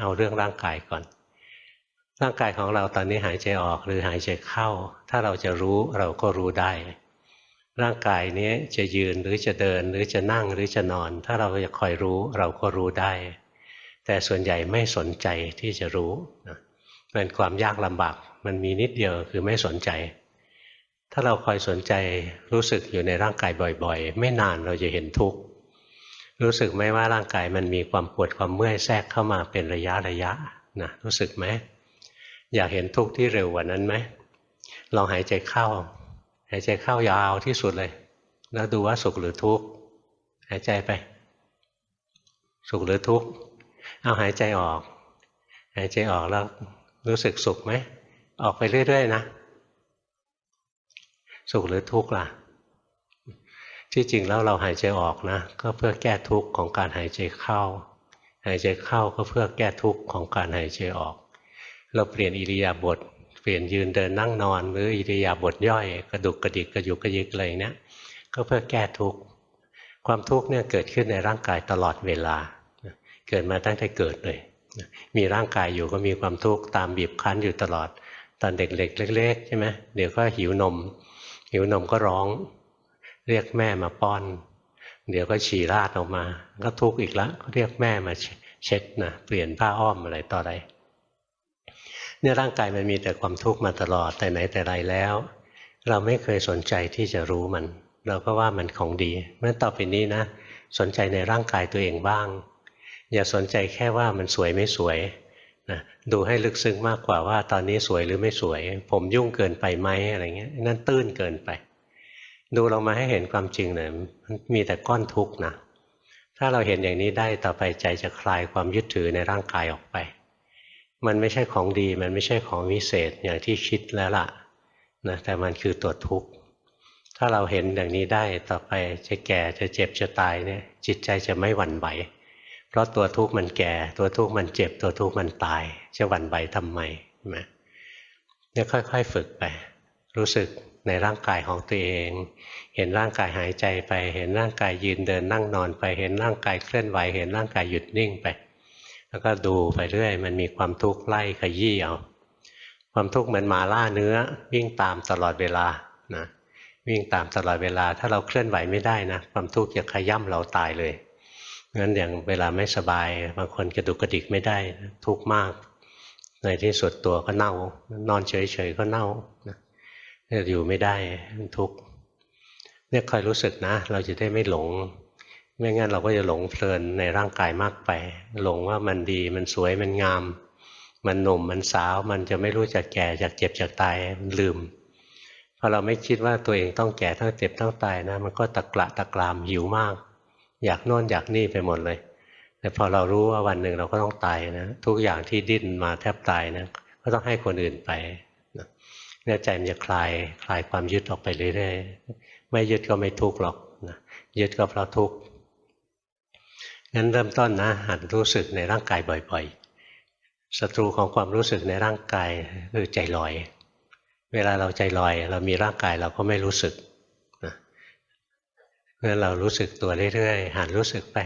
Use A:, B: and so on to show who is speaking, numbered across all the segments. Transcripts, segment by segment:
A: เอาเรื่องร่างกายก่อน ร่างกายของเราตอนนี้หายใจออกหรือหายใจเข้า ถ้าเราจะรู้เราก็รู้ได้ ร่างกายนี้จะยืนหรือจะเดินหรือจะนั่งหรือจะนอน ถ้าเราจะคอยรู้เราก็รู้ได้ แต่ส่วนใหญ่ไม่สนใจที่จะรู้เป็นความยากลำบากมันมีนิดเดียวคือไม่สนใจ ถ้าเราคอยสนใจรู้สึกอยู่ในร่างกายบ่อย ๆ ไม่นานเราจะเห็นทุกข์ รู้สึกไหมว่าร่างกายมันมีความปวดความเมื่อยแทรกเข้ามาเป็นระยะระยะนะรู้สึกไหมอยากเห็นทุกข์ที่เร็วกว่านั้นไหมลองหายใจเข้า หายใจเข้ายาวที่สุดเลย แล้วดูว่าสุขหรือทุกข์หายใจไป สุขหรือทุกข์เอาหายใจออก หายใจออกแล้วรู้สึกสุขไหมออกไปเรื่อยๆนะ สุขหรือทุกข์ล่ะ ที่จริงแล้วเราหายใจออกนะ ก็เพื่อแก้ทุกข์ของการหายใจเข้า หายใจเข้าก็เพื่อแก้ทุกข์ของการหายใจออก เราเปลี่ยนอิริยาบถเปลี่ยนยืนเดินนั่งนอน หรืออิริยาบถย่อย กระดุกกระดิกกระยุกกระยิกอะไรเนี้ยก็เพื่อแก้ทุกข์ความทุกข์เนี่ยเกิดขึ้นในร่างกายตลอดเวลา เกิดมาตั้งแต่เกิดเลยมีร่างกายอยู่ก็มีความทุกข์ตามบีบคั้นอยู่ตลอด ตอนเด็กๆเล็กๆใช่ไหมเดี๋ยวก็หิวนม หิวนมก็ร้อง เรียกแม่มาป้อน เดี๋ยวก็ฉี่ราดออกมา ก็ทุกข์อีกแล้วเรียกแม่มาเช็ดนะเปลี่ยนผ้าอ้อมอะไรต่ออะไรเนี่ยร่างกายมันมีแต่ความทุกข์มาตลอดแต่ไหนแต่ไรแล้ว เราไม่เคยสนใจที่จะรู้มัน เราก็ว่ามันของดีเมื่อต่อไปนี้นะ สนใจในร่างกายตัวเองบ้าง อย่าสนใจแค่ว่ามันสวยไม่สวยนะดูให้ลึกซึ้งมากกว่าว่าตอนนี้สวยหรือไม่สวย ผมยุ่งเกินไปไหมอะไรเงี้ยนั่นตื้นเกินไป ดูลงมาให้เห็นความจริงเลยมันมีแต่ก้อนทุกข์นะถ้าเราเห็นอย่างนี้ได้ต่อไปใจจะคลายความยึดถือในร่างกายออกไป มันไม่ใช่ของดี มันไม่ใช่ของวิเศษอย่างที่คิดแล้วล่ะนะแต่มันคือตัวทุกข์ถ้าเราเห็นอย่างนี้ได้ต่อไปจะแก่จะเจ็บจะตายเนี่ยจิตใจจะไม่หวั่นไหวเพราะตัวทุกข์มันแก่ ตัวทุกข์มันเจ็บ ตัวทุกข์มันตาย จะหวั่นไหวทำไมใช่ไหมเนี่ยค่อย ๆ ฝึกไป รู้สึก ในร่างกายของตัวเอง เห็นร่างกายหายใจไป เห็นร่างกายยืนเดินนั่งนอนไป เห็นร่างกายเคลื่อนไหว เห็นร่างกายหยุดนิ่งไป แล้วก็ดูไปเรื่อย มันมีความทุกข์ไล่ขยี้เอา ความทุกข์เหมือนหมาล่าเนื้อ วิ่งตามตลอดเวลา นะ วิ่งตามตลอดเวลา ถ้าเราเคลื่อนไหวไม่ได้นะ ความทุกข์จะขย่ำเราตายเลย งั้นอย่างเวลาไม่สบาย บางคนกระดุกกระดิกไม่ได้ ทุกข์มาก ในที่สุดตัวก็เน่า นอนเฉยๆก็เน่านะ จะอยู่ไม่ได้ทุกข์เนี่ยคอยรู้สึกนะ เราจะได้ไม่หลง ไม่งั้นเราก็จะหลงเพลินในร่างกายมากไป หลงว่ามันดีมันสวยมันงาม มันหนุ่มมันสาว มันจะไม่รู้จักแก่จากเจ็บจากตายมันลืมพอเราไม่คิดว่าตัวเองต้องแก่ต้องเจ็บต้องตายนะ มันก็ตะกละตะกรามหิวมาก อยากโน่นอยากนี่ไปหมดเลย แต่พอเรารู้ว่าวันหนึ่งเราก็ต้องตายนะ ทุกอย่างที่ดิ้นมาแทบตายนะก็ต้องให้คนอื่นไป เนี่ยใจมันจะคลายคลายความยึดออกไปเรื่อยๆไม่ยึดก็ไม่ทุกข์หรอกนะยึดก็เพราะทุกข์งั้นเริ่มต้นนะหัดรู้สึกในร่างกายบ่อยๆศัตรูของความรู้สึกในร่างกายคือใจลอย เวลาเราใจลอย เรามีร่างกายเราก็ไม่รู้สึกนะเมื่อเรารู้สึกตัวเรื่อยๆหัดรู้สึกไป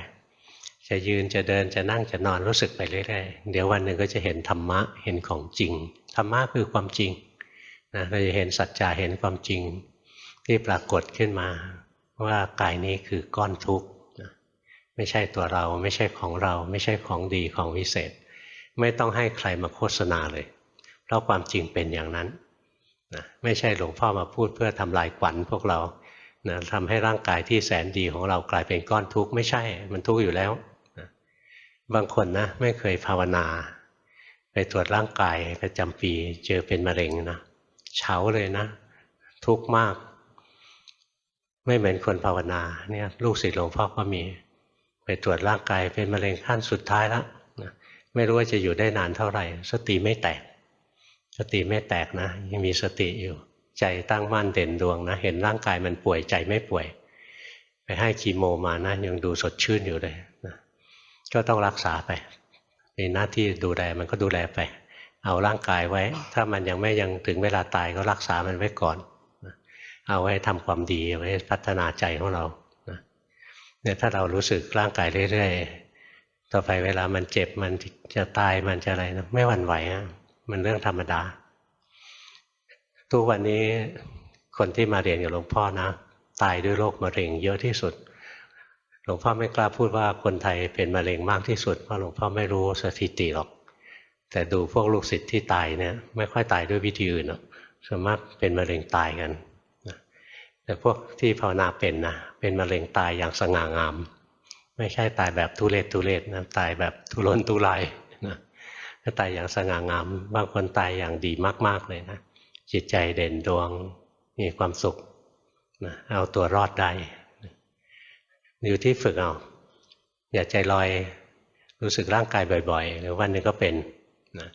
A: จะยืนจะเดินจะนั่งจะนอนรู้สึกไปเรื่อยๆเดี๋ยววันหนึ่งก็จะเห็นธรรมะเห็นของจริงธรรมะคือความจริง นะเราจะเห็นสัจจะเห็นความจริงที่ปรากฏขึ้นมา ว่ากายนี้คือก้อนทุกข์ไม่ใช่ตัวเราไม่ใช่ของเรา ไม่ใช่ของดีของวิเศษ ไม่ต้องให้ใครมาโฆษณาเลย เพราะความจริงเป็นอย่างนั้นนะไม่ใช่หลวงพ่อมาพูดเพื่อทำลายขวัญพวกเรานะทำให้ร่างกายที่แสนดีของเรากลายเป็นก้อนทุกข์ไม่ใช่มันทุกข์อยู่แล้วนะบางคนนะไม่เคยภาวนา ไปตรวจร่างกายประจำปีเจอเป็นมะเร็งนะ เฉาเลยนะ ทุกข์มาก ไม่เหมือนคนภาวนาเนี่ยลูกศิษย์หลวงพ่อก็มี ไปตรวจร่างกายเป็นมะเร็งขั้นสุดท้ายแล้วไม่รู้ว่าจะอยู่ได้นานเท่าไหร่ สติไม่แตก สติไม่แตกนะ ยังมีสติอยู่ ใจตั้งมั่นเด่นดวงนะ เห็นร่างกายมันป่วยใจไม่ป่วย ไปให้คีโมมานะ ยังดูสดชื่นอยู่เลยนะก็ต้องรักษาไปมีหน้าที่ดูแลมันก็ดูแลไป เอาร่างกายไว้ ถ้ามันยังไม่ยังถึงเวลาตายก็รักษามันไว้ก่อน เอาไว้ทำความดีไว้พัฒนาใจของเราเนี่ยถ้าเรารู้สึกร่างกายเรื่อยๆ ต่อไปเวลามันเจ็บมันจะตายมันจะอะไรนะไม่หวั่นไหวอะมันเรื่องธรรมดา ทุกวันนี้คนที่มาเรียนกับหลวงพ่อนะ ตายด้วยโรคมะเร็งเยอะที่สุด หลวงพ่อไม่กล้าพูดว่าคนไทยเป็นมะเร็งมากที่สุด เพราะหลวงพ่อไม่รู้สถิติหรอก แต่ดูพวกลูกศิษย์ที่ตายเนี่ยไม่ค่อยตายด้วยวิธีอื่นหรอกส่วนมากเป็นมะเร็งตายกันนะแต่พวกที่ภาวนาเป็นนะเป็นมะเร็งตายอย่างสง่างาม ไม่ใช่ตายแบบทุเรศทุเรศนะตายแบบทุรนทุรายนะก็ตายอย่างสง่างาม บางคนตายอย่างดีมาก ๆเลยนะจิตใจเด่นดวงมีความสุขนะเอาตัวรอดได้อยู่ที่ฝึกเอาอย่าใจลอยรู้สึกร่างกายบ่อย ๆ หรือวันหนึ่งก็เป็น นะ